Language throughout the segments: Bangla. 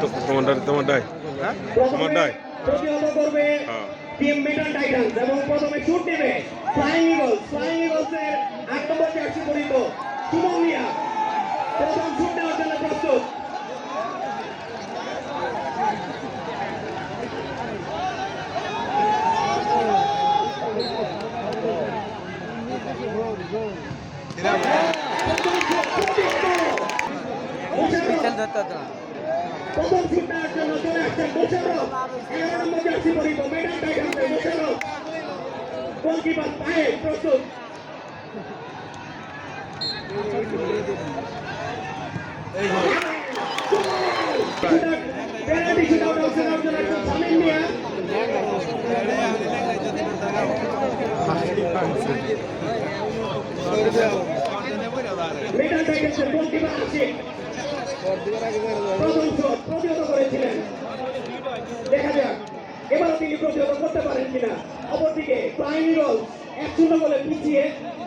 তো তোমার তোমার ডাই। তোমার ডাই। প্রতিহত করবে হ্যাঁ টিম মেটাল টাইটান্স এবং প্রথমে শুট নেবে ফ্লাইং ইগলস ফ্লাইং ইগলস এর নম্বর জার্সি পরিত সুমন মিয়া। প্রথম শুট নেওয়ার জন্য প্রস্তুত। প্রথম নেওয়ার জন্য চলে আসছেন মোশাররফ এগারো নম্বর জার্সি পরিত মেটাল টাইটান্সের মোশাররফ গোলকিপার পায়ে প্রস্তুত পেনাল্টি শুট আউট অপশন অর্জন একজন সামিন মিয়া মেটাল টাইটান্সের গোলকিপার আশিক এবার তিনি প্রতিহত করতে পারেন এক শূন্য বলে পিছিয়ে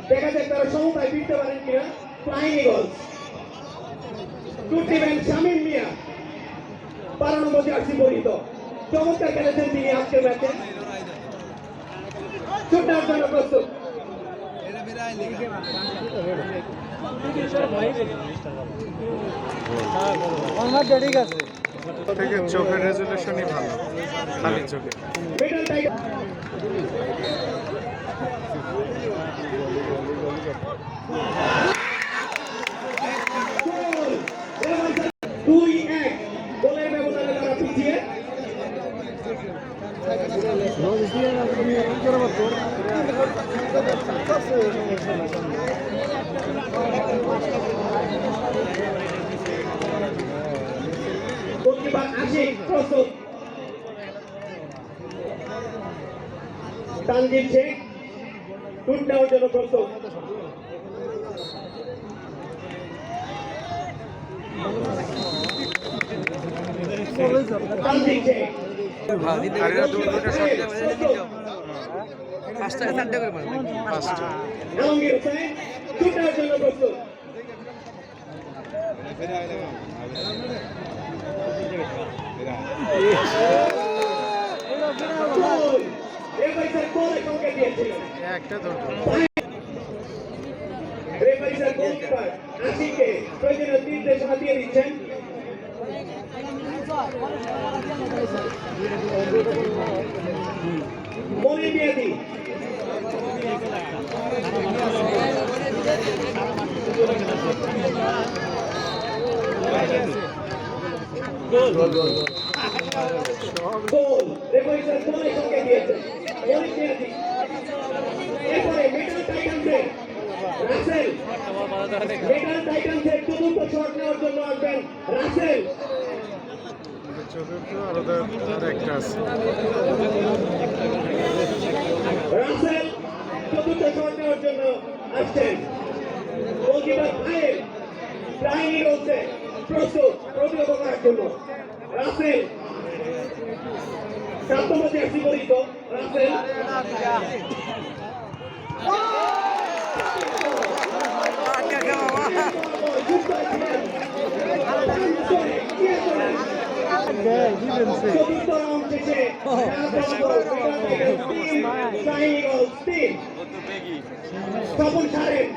দেখা যাক তারা সমতায় ফিরতে পারেন কিনা টুট দিবেন শামীম মিয়া বারো নম্বর জার্সি পরিত চমৎকার খেলেছেন তিনি আজকের ম্যাচে নেওয়ার জন্য প্রস্তুত থেকে চোখের রেজুলেশনই ভালো খালি চোখে। মিডল টাইগার দুই এক গোলের ব্যবধানে তারা পিছিয়ে গোলকিপার আশিক প্রস্তুত তানজিম শেখ শুট নেওয়ার জন্য প্রস্তুত তানজিম শেখ পাঁচটা চারটে করে মারবে দিয়েছিলেন একটা ধরতো রেফারিসের গোলকিপার আশিককে প্রয়োজনীয় নির্দেশনা দিয়ে দিচ্ছেন গোল রেফারিসের গোল এখনকে দিয়েছেন মনির মিয়াদি এরপরে মেটাল টাইটান্সের রাসেল মেটাল টাইটান্সের চতুর্থ শট নেওয়ার জন্য আসবেন রাসেল চতুর্থ আলাদা আর একটা আছে রাসেল চতুর্থ শট নেওয়ার জন্য আসছেন গোলকিপার ফাইল ফ্লাইং ইগলসে প্রস্তুত প্রতিহত করার জন্য রাসেল সপ্তম জার্সি পরিত রাসেল চতুর্থ রাউন্ড শেষে ফ্লাইং ইগলস টিম স্বপন সারেন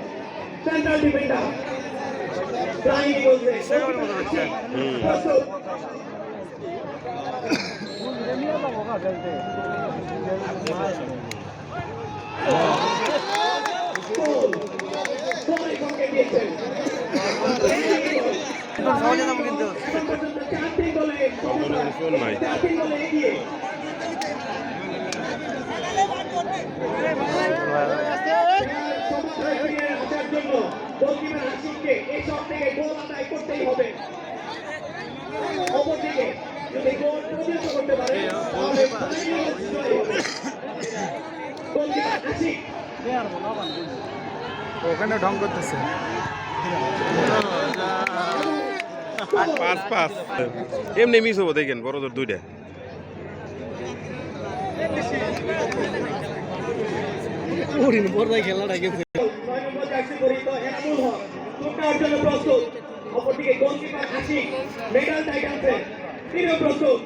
সেন্ট্রাল ডিফেন্ডার সহজে যাব কিন্তু জন্য গোলকিপার আশিককে এই শট থেকে গোল আদায় করতেই হবে। অপরদিকে যদি গোল প্রতিহত করতে পারে তাহলে গোলকিপার ওখানে ঢং করতেছে। পাঁচ পাঁচ। এমনি মিস হব দেখেন বড় তোর দুইটা। খেলাটা গেছে। নেওয়ার জন্য প্রস্তুত। অপরদিকে গোলকিপার আশিক মেডাল টাইটান্সের তিনিও প্রস্তুত।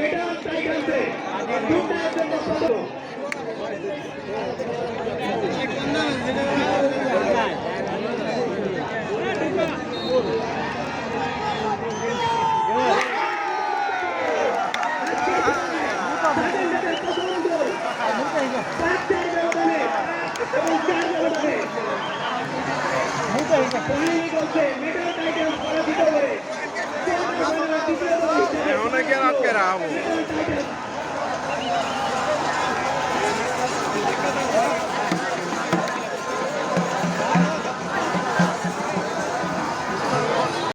মেডাল টাইটান্সের দুটার জন্য প্রথম চার ব্যবধানে এবং চার ব্যবধানে ফাইনাল বলছে মেডাল টাইটান্স পরাজিত হয়ে অনেকে আটকে রাখব মেডাল টাইটান্স